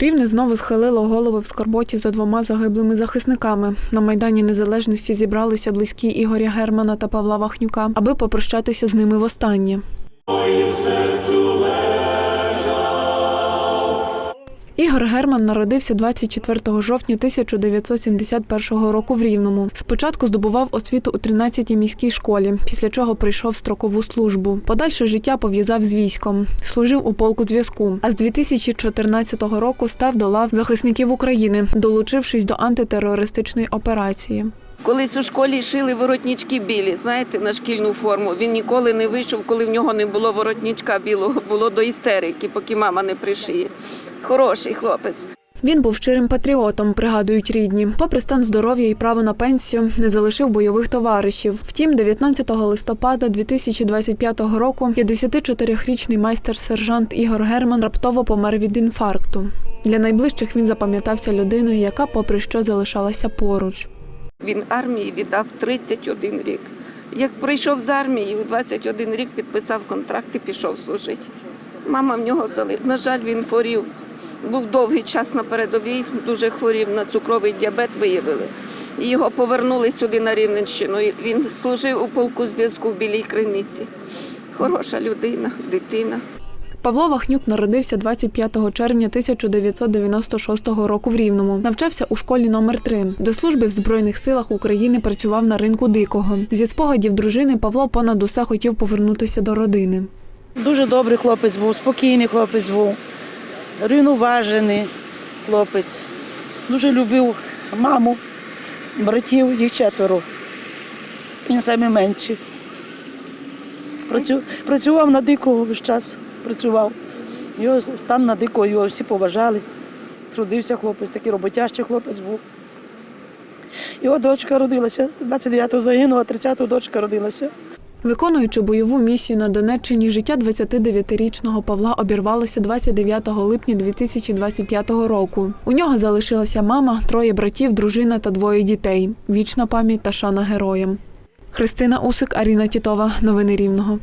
Рівне знову схилило голови в скорботі за двома загиблими захисниками. На Майдані Незалежності зібралися близькі Ігоря Германа та Павла Вахнюка, аби попрощатися з ними востаннє. Ігор Герман народився 24 жовтня 1971 року в Рівному. Спочатку здобував освіту у 13-й міській школі, після чого прийшов строкову службу. Подальше життя пов'язав з військом. Служив у полку зв'язку. А з 2014 року став до лав захисників України, долучившись до антитерористичної операції. Колись у школі шили воротнички білі, знаєте, на шкільну форму. Він ніколи не вийшов, коли в нього не було воротничка білого, було до істерики, поки мама не пришиє. Хороший хлопець. Він був щирим патріотом, пригадують рідні. Попри стан здоров'я і право на пенсію, не залишив бойових товаришів. Втім, 19 листопада 2025 року 54-річний майстер-сержант Ігор Герман раптово помер від інфаркту. Для найближчих він запам'ятався людиною, яка, попри що, залишалася поруч. Він армії віддав 31 рік. Як прийшов з армії, у 21 рік підписав контракт і пішов служити. Мама в нього залив. На жаль, він хворів. Був довгий час на передовій, дуже хворів на цукровий діабет, виявили. І його повернули сюди на Рівненщину. Він служив у полку зв'язку в Білій Криниці. Хороша людина, дитина. Павло Вахнюк народився 25 червня 1996 року в Рівному. Навчався у школі номер 3 До служби в Збройних силах України працював на ринку дикого. Зі спогадів дружини Павло понад усе хотів повернутися до родини. Дуже добрий хлопець був, спокійний хлопець був, рівноважений хлопець. Дуже любив маму, братів, їх четверо. Він найменший. Працював на дикого весь час. Працював. Його, там на дикого його всі поважали. Трудився хлопець, такий роботящий хлопець був. Його дочка родилася, 29-го загинула, 30-го дочка родилася. Виконуючи бойову місію на Донеччині, життя 29-річного Павла обірвалося 29 липня 2025 року. У нього залишилася мама, троє братів, дружина та двоє дітей. Вічна пам'ять та шана героям. Христина Усик, Аріна Тітова. Новини Рівного.